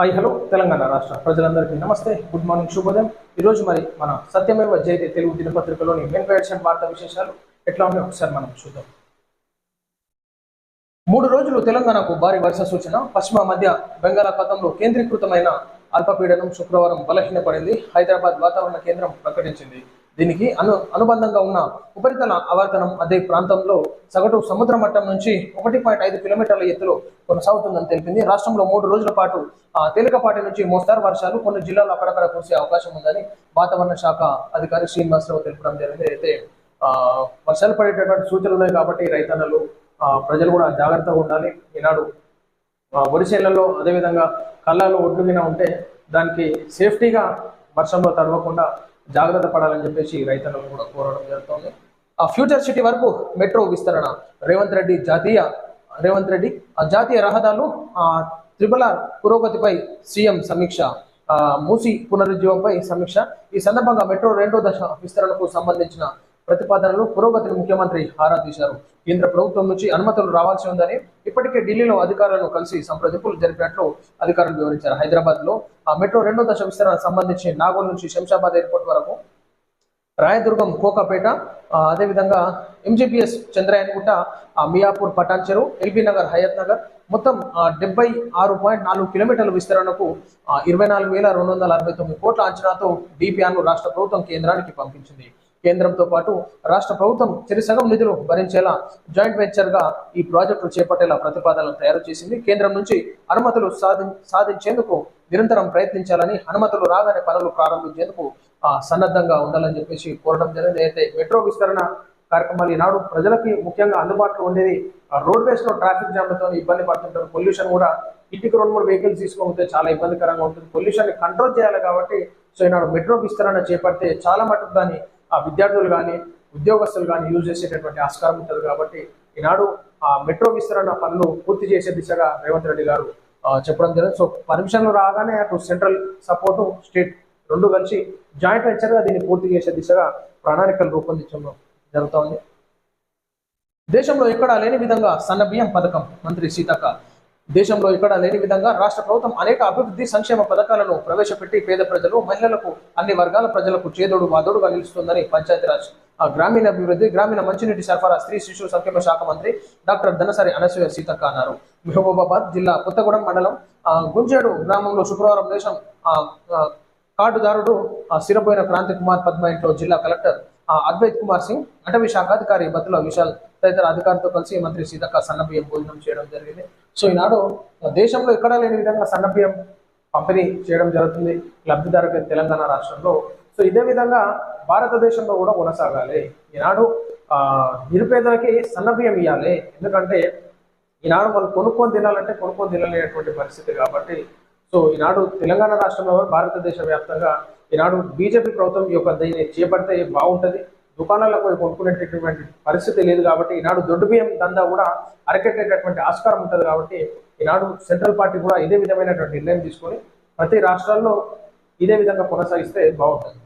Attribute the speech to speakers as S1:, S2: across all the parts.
S1: Hi hello Telangana రాష్ట్ర ప్రజలందరికీ నమస్తే. గుడ్ మార్నింగ్ శుభోదయం. ఈరోజు మరి మన సత్యమేవ జయతే తెలుగు దినపత్రికలోని మెయిన్ పేర్షన్ వార్తా విశేషాలు ఎట్లా ఉన్నాయో ఒకసారి మనం చూద్దాం. మూడు రోజులు తెలంగాణకు భారీ వర్ష సూచన. పశ్చిమ మధ్య బంగాళాఖాతంలో కేంద్రీకృతమైన అల్పపీడనం శుక్రవారం బలహీనపడింది. హైదరాబాద్ వాతావరణ కేంద్రం ప్రకటించింది. దీనికి అను అనుబంధంగా ఉన్న ఉపరితల ఆవర్తనం అదే ప్రాంతంలో సగటు సముద్ర మట్టం నుంచి ఒకటి పాయింట్ ఐదు కిలోమీటర్ల ఎత్తులో కొనసాగుతుందని తెలిపింది. రాష్ట్రంలో మూడు రోజుల పాటు తేలికపాటి నుంచి మోస్తారు వర్షాలు కొన్ని జిల్లాల్లో అక్కడక్కడ కురిసే అవకాశం ఉందని వాతావరణ శాఖ అధికారి శ్రీనివాసరావు తెలపడం జరిగింది. అయితే వర్షాలు పడేటటువంటి సూచనలు ఉన్నాయి కాబట్టి రైతన్నలు ప్రజలు కూడా జాగ్రత్తగా ఉండాలి. ఈనాడు ఆ, అదేవిధంగా కళ్ళలో ఒడ్లు ఉంటే దానికి సేఫ్టీగా వర్షంలో తడవకుండా జాగ్రత్త పడాలని చెప్పేసి రైతులను కూడా కోరడం జరుగుతుంది. ఆ ఫ్యూచర్ సిటీ వరకు మెట్రో విస్తరణ రేవంత్ రెడ్డి జాతీయ రేవంత్ రెడ్డి ఆ జాతీయ రహదారులు ఆ, త్రిబుల్ ఆర్ పురోగతిపై సీఎం సమీక్ష ఆ, మూసి పునరుజ్జీవంపై సమీక్ష. ఈ సందర్భంగా మెట్రో రెండో దశ విస్తరణకు సంబంధించిన ప్రతిపాదనలు పురోగతిని ముఖ్యమంత్రి ఆరా తీశారు. కేంద్ర ప్రభుత్వం నుంచి అనుమతులు రావాల్సి ఉందని ఇప్పటికే ఢిల్లీలో అధికారులను కలిసి సంప్రదింపులు జరిపినట్లు అధికారులు వివరించారు. హైదరాబాద్లో ఆ మెట్రో రెండో దశ విస్తరణ సంబంధించి నాగోల్ నుంచి శంషాబాద్ ఎయిర్పోర్ట్ వరకు రాయదుర్గం కోకాపేట అదేవిధంగా ఎంజీపీఎస్ చంద్రయాన్గుట్ట మియాపూర్ పటాన్ చెరువు ఎల్బీ నగర్ హయత్ నగర్ మొత్తం డెబ్బై ఆరు పాయింట్ నాలుగు కిలోమీటర్ల విస్తరణకు ఇరవై నాలుగు వేల రెండు వందల అరవై తొమ్మిది కోట్ల అంచనాతో డిపిఆర్ను రాష్ట్ర ప్రభుత్వం కేంద్రానికి పంపించింది. కేంద్రంతో పాటు రాష్ట్ర ప్రభుత్వం చెరిసగం నిధులు భరించేలా జాయింట్ వెంచర్గా ఈ ప్రాజెక్టు చేపట్టేలా ప్రతిపాదనలు తయారు చేసింది. కేంద్రం నుంచి అనుమతులు సాధి సాధించేందుకు నిరంతరం ప్రయత్నించాలని అనుమతులు రాగానే పనులు ప్రారంభించేందుకు సన్నద్ధంగా ఉండాలని చెప్పేసి కోరడం జరిగింది. అయితే మెట్రో విస్తరణ కార్యక్రమాలు ఈనాడు ప్రజలకి ముఖ్యంగా అందుబాటులో ఉండేది రోడ్వేస్లో ట్రాఫిక్ జామ్లతో ఇబ్బంది పడుతుంటారు. పొల్యూషన్ కూడా ఇంటికి రెండు మూడు వెహికల్స్ తీసుకోకపోతే చాలా ఇబ్బందికరంగా ఉంటుంది. పొల్యూషన్ని కంట్రోల్ చేయాలి కాబట్టి సో ఈనాడు మెట్రో విస్తరణ చేపడితే చాలా మటుకు దాన్ని ఆ విద్యార్థులు కానీ ఉద్యోగస్తులు కానీ యూజ్ చేసేటటువంటి ఆస్కారం ఉంటుంది కాబట్టి ఈనాడు ఆ మెట్రో విస్తరణ పనులు పూర్తి చేసే దిశగా రేవంత్ రెడ్డి గారు చెప్పడం జరిగింది. సో పర్మిషన్లు రాగానే అటు సెంట్రల్ సపోర్టు స్టేట్ రెండు కలిసి జాయింట్ వెంచర్గా దీన్ని పూర్తి చేసే దిశగా ప్రణాళికలు రూపొందించడం జరుగుతోంది. దేశంలో ఎక్కడా లేని విధంగా సన్న బియ్యం పథకం మంత్రి సీతక్క దేశంలో ఎక్కడా లేని విధంగా రాష్ట్ర ప్రభుత్వం అనేక అభివృద్ధి సంక్షేమ పథకాలను ప్రవేశపెట్టి పేద ప్రజలు మహిళలకు అన్ని వర్గాల ప్రజలకు చేదోడు వాదోడుగా నిలుస్తుందని పంచాయతీరాజ్. ఆ, గ్రామీణాభివృద్ధి గ్రామీణ మంచినీటి సరఫరా స్త్రీ శిశు సంక్షేమ శాఖ మంత్రి డాక్టర్ ధనసరి అనసూయ సీతక్క అన్నారు. మహబూబాబాద్ జిల్లా కొత్తగూడెం మండలం గుంజేడు గ్రామంలో శుక్రవారం దేశం ఆ, కార్డుదారుడు స్థిరపోయిన క్రాంతి కుమార్ పద్మ ఇంట్లో జిల్లా కలెక్టర్ ఆ, అద్వైత్ కుమార్ సింగ్ అటవీ శాఖాధికారి బతుల విశాల్ తదితర అధికారులతో కలిసి మంత్రి సీతక్క సన్నబియ్యం భోజనం చేయడం జరిగింది. సో ఈనాడు దేశంలో ఎక్కడా లేని విధంగా సన్న బియ్యం పంపిణీ చేయడం జరుగుతుంది లబ్ధిదారుకి తెలంగాణ రాష్ట్రంలో. సో ఇదే విధంగా భారతదేశంలో కూడా కొనసాగాలి. ఈనాడు నిరుపేదలకి నిరుపేదలకి సన్నబియ్యం ఇవ్వాలి ఎందుకంటే ఈనాడు వాళ్ళు కొనుక్కొని తినాలంటే కొనుక్కొని తినలేనటువంటి పరిస్థితి కాబట్టి సో ఈనాడు తెలంగాణ రాష్ట్రంలో భారతదేశ వ్యాప్తంగా ఈనాడు బీజేపీ ప్రభుత్వం ఈ యొక్క దీన్ని చేపడితే బాగుంటుంది. దుకాణాల్లో పోయి కొనుక్కునేటటువంటి పరిస్థితి లేదు కాబట్టి ఈనాడు దొడ్డు బియ్యం దందా కూడా అరకెట్టేటటువంటి ఆస్కారం ఉంటుంది కాబట్టి ఈనాడు సెంట్రల్ పార్టీ కూడా ఇదే విధమైనటువంటి నిర్ణయం తీసుకొని ప్రతి రాష్ట్రాల్లో ఇదే విధంగా కొనసాగిస్తే బాగుంటుంది.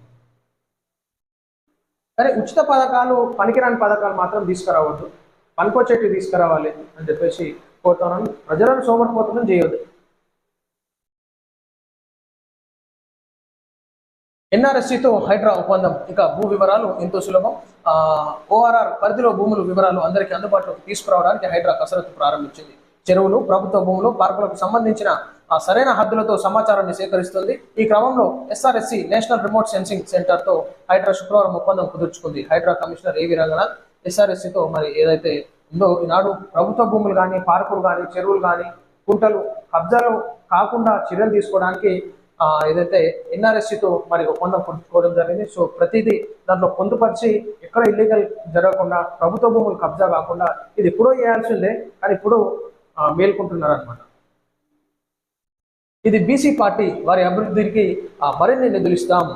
S1: కానీ ఉచిత పథకాలు పనికిరాని పథకాలు మాత్రం తీసుకురావద్దు. పనికొచ్చేటివి తీసుకురావాలి అని చెప్పేసి కోరుతున్నాను. ప్రజలను సోమరిపోతనం చేయొద్దు ఎన్ఆర్ఎస్సితో హైడ్రా ఒప్పందం. ఇక భూ వివరాలు ఎంతో సులభం. ఓఆర్ఆర్ పరిధిలో భూముల వివరాలు అందరికీ అందుబాటులోకి తీసుకురావడానికి హైడ్రా కసరత్తు ప్రారంభించింది. చెరువులు ప్రభుత్వ భూములు పార్కులకు సంబంధించిన సరైన హద్దులతో సమాచారాన్ని సేకరిస్తుంది. ఈ క్రమంలో ఎస్ఆర్ఎస్సి నేషనల్ రిమోట్ సెన్సింగ్ సెంటర్తో హైడ్రా శుక్రవారం ఒప్పందం కుదుర్చుకుంది. హైడ్రా కమిషనర్ ఏవి రంగనాథ్? ఎస్ఆర్ఎస్సితో మరి ఏదైతే ఉందో ఈనాడు ప్రభుత్వ భూములు కానీ పార్కులు కానీ చెరువులు కానీ కుంటలు కబ్జాలు కాకుండా చర్యలు తీసుకోవడానికి ఏదైతే ఎన్ఆర్ఎస్సితో మరి ఒప్పందం కుదుర్చుకోవడం జరిగింది. సో ప్రతిదీ దాంట్లో పొందుపరిచి ఎక్కడ ఇల్లీగల్ జరగకుండా ప్రభుత్వ భూములు కబ్జా కాకుండా ఇది ఎప్పుడో చేయాల్సిందే కానీ ఇప్పుడు ఆ, మేల్కొంటున్నారు అనమాట ఇది బీసీ పార్టీ వారి అభివృద్ధికి ఆ, మరిన్ని నిధులు ఇస్తాం.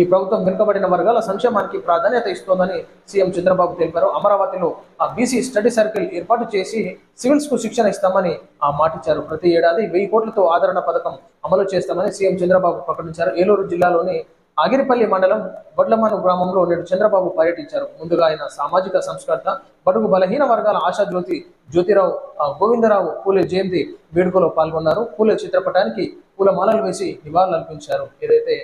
S1: ఈ ప్రభుత్వం వెనుకబడిన వర్గాల సంక్షేమానికి ప్రాధాన్యత ఇస్తోందని సీఎం చంద్రబాబు తెలిపారు. అమరావతిలో ఆ బీసీ స్టడీ సర్కిల్ ఏర్పాటు చేసి సివిల్స్కు శిక్షణ ఇస్తామని ఆ మాటిచ్చారు ప్రతి ఏడాది వెయ్యి కోట్లతో ఆదరణ పథకం అమలు చేస్తామని సీఎం చంద్రబాబు ప్రకటించారు. ఏలూరు జిల్లాలోని ఆగిరిపల్లి మండలం బొడ్లమాను గ్రామంలో నేడు చంద్రబాబు పర్యటించారు. ముందుగా ఆయన సామాజిక సంస్కర్త బడుగు బలహీన వర్గాల ఆశా జ్యోతి జ్యోతిరావు గోవిందరావు పూలే జయంతి వేడుకలో పాల్గొన్నారు. పూలే చిత్రపటానికి పూల మాలలు వేసి నివాళులర్పించారు. ఏదైతే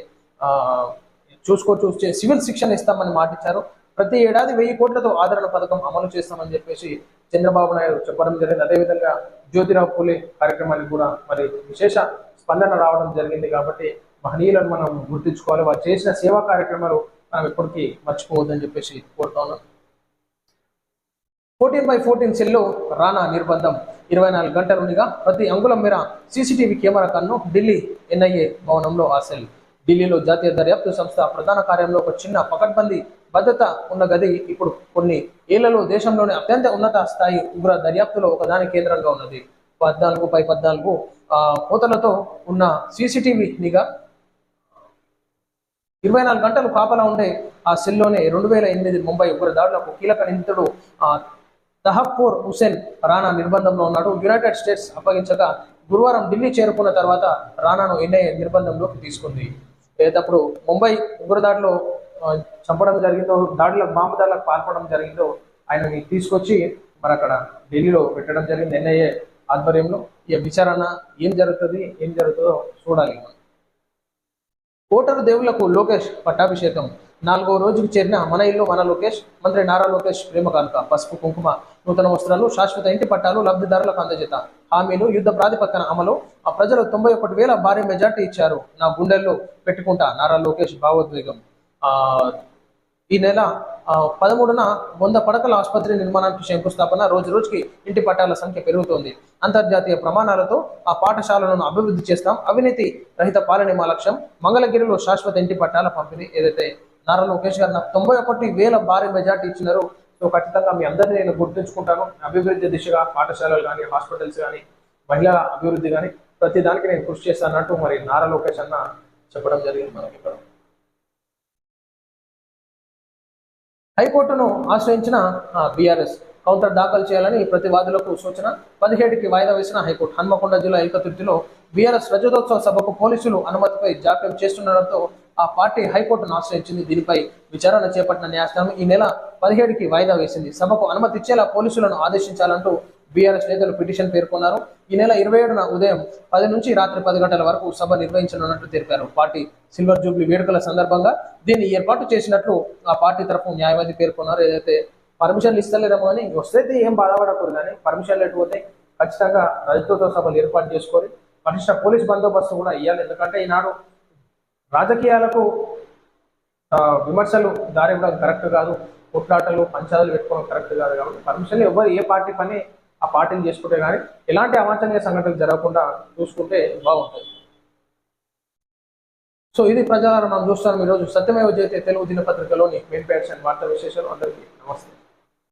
S1: చూసుకోవచ్చు చూసుకో చూస్తే సివిల్ శిక్షణ ఇస్తామని మాటిచ్చారు. ప్రతి ఏడాది వెయ్యి కోట్లతో ఆదరణ పథకం అమలు చేస్తామని చెప్పేసి చంద్రబాబు నాయుడు చెప్పడం జరిగింది. అదేవిధంగా జ్యోతిరావు పూలే కార్యక్రమానికి కూడా మరి విశేష స్పందన రావడం జరిగింది కాబట్టి మహనీయులను మనం గుర్తించుకోవాలి. వారు చేసిన సేవా కార్యక్రమాలు మనం ఎప్పటికీ మర్చిపోవద్దని చెప్పేసి కోరుతా ఉన్నాం. ఫోర్టీన్ బై ఫోర్టీన్ సెల్లో రానా నిర్బంధం ఇరవై నాలుగు గంటలునిగా ప్రతి అంగుళం మేర సీసీటీవీ కెమెరా కన్ను ఢిల్లీ ఎన్ఐఏ భవనంలో ఆ సెల్ ఢిల్లీలో జాతీయ దర్యాప్తు సంస్థ ప్రధాన కార్యంలో ఒక చిన్న పకడ్బందీ భద్రత ఉన్న గది ఇప్పుడు కొన్ని ఏళ్ళలో దేశంలోని అత్యంత ఉన్నత స్థాయి ఉగ్ర దర్యాప్తులో ఒకదాని కేంద్రంగా ఉన్నది. పద్నాలుగు పై పద్నాలుగు ఆ, కోతలతో ఉన్న సీసీటీవీ నిఘా ఇరవై నాలుగు గంటలు కాపలా ఉండే ఆ సెల్లోనే రెండు వేల ఎనిమిది ముంబై ఉగ్ర దాడులకు కీలక నిందితుడు ఆ, తహఫూర్ హుసేన్ రాణా నిర్బంధంలో ఉన్నాడు. యునైటెడ్ స్టేట్స్ అప్పగించగా గురువారం ఢిల్లీ చేరుకున్న తర్వాత రాణాను ఎన్ఐఏ నిర్బంధంలోకి తీసుకుంది. ఏదప్పుడు ముంబై ఉగ్రదాడిలో దాడిలో చంపడం జరిగిందో దాడిలో బాంబు దాడులకు పాల్పడడం జరిగిందో ఆయనని తీసుకొచ్చి మరి అక్కడ ఢిల్లీలో పెట్టడం జరిగింది. ఎన్ఐఏ ఆధ్వర్యంలో ఈ విచారణ ఏం జరుగుతుంది ఏం జరుగుతుందో చూడాలి. కోటరు ఓటరు లోకేష్ పట్టాభిషేకం. నాలుగో రోజుకు చేరిన మన ఇల్లు మన లోకేష్ మంత్రి నారా లోకేష్ ప్రేమ కానుక. పసుపు కుంకుమ నూతన వస్త్రాలు శాశ్వత ఇంటి పట్టాలు లబ్ధిదారులకు అందజేత. హామీలు యుద్ధ ప్రాతిపక్కన అమలు. ఆ ప్రజలు తొంభై ఒకటి వేల భారీ మెజార్టీ ఇచ్చారు. నా గుండెల్లో పెట్టుకుంటా నారా లోకేష్ భావోద్వేగం. ఆ ఈ నెల పదమూడున వంద పడకల ఆసుపత్రి నిర్మాణానికి శంకుస్థాపన రోజు రోజుకి ఇంటి పట్టాల సంఖ్య పెరుగుతోంది. అంతర్జాతీయ ప్రమాణాలతో ఆ పాఠశాలలను అభివృద్ధి చేస్తాం. అవినీతి రహిత పాలనే మా లక్ష్యం. మంగళగిరిలో శాశ్వత ఇంటి పట్టాల పంపిణీ. ఏదైతే నారా లోకేష్ గారు నాకు తొంభై ఒకటి వేల భారీ మెజార్టీ ఇచ్చినారు సో ఖచ్చితంగా మీ అందరినీ నేను గుర్తుంచుకుంటాను. అభివృద్ధి దిశగా పాఠశాలలు కానీ హాస్పిటల్స్ కానీ మహిళా అభివృద్ధి కానీ ప్రతి దానికి నేను కృషి చేస్తానంటూ మరి నారా లోకేష్ అన్న చెప్పడం జరిగింది మనకి ఇక్కడ. హైకోర్టును ఆశ్రయించిన బీఆర్ఎస్ కౌంటర్ దాఖలు చేయాలని ప్రతివాదులకు సూచన. పదిహేడుకి వాయిదా వేసిన హైకోర్టు హన్మకొండ జిల్లా ఏకతృప్తిలో బీఆర్ఎస్ రజతోత్సవ సభకు పోలీసులు అనుమతిపై జాప్యం చేస్తుండడంతో ఆ పార్టీ హైకోర్టును ఆశ్రయించింది. దీనిపై విచారణ చేపట్టిన న్యాయస్థానం ఈ నెల పదిహేడుకి వాయిదా వేసింది. సభకు అనుమతి ఇచ్చేలా పోలీసులను ఆదేశించాలంటూ బీఆర్ఎస్ నేతలు పిటిషన్ పేర్కొన్నారు. ఈ నెల ఇరవై ఏడున ఉదయం పది నుంచి రాత్రి పది గంటల వరకు సభ నిర్వహించనున్నట్లు తెలిపారు. పార్టీ సిల్వర్ జూబ్లీ వేడుకల సందర్భంగా దీన్ని ఏర్పాటు చేసినట్లు ఆ పార్టీ తరఫు న్యాయవాది పేర్కొన్నారు. ఏదైతే పర్మిషన్లు ఇస్తలేరేమో అని వస్తే ఏం బాధపడకూడదు కానీ పర్మిషన్లు ఎటుపోతే ఖచ్చితంగా రైతులతో సభలు ఏర్పాటు చేసుకొని పటిష్ట పోలీస్ బందోబస్తు కూడా ఇవ్వాలి ఎందుకంటే ఈనాడు రాజకీయాలకు విమర్శలు దారి ఇవ్వడం కరెక్ట్ కాదు. కొట్లాటలు పంచాలు పెట్టుకోవడం కరెక్ట్ కాదు కాబట్టి పర్మిషన్ ఎవరు ఏ పార్టీ పని ఆ పార్టీని చేసుకుంటే కానీ ఎలాంటి అవాంఛనీయ సంఘటనలు జరగకుండా చూసుకుంటే బాగుంటుంది. సో ఇది ప్రజారం మనం చూస్తాం ఈరోజు. సత్యమేవ జయతే తెలుగు దినపత్రికలోని మెయిన్ పేర్స్ అండ్ వార్తా విశేషాలు. అందరికీ నమస్తే.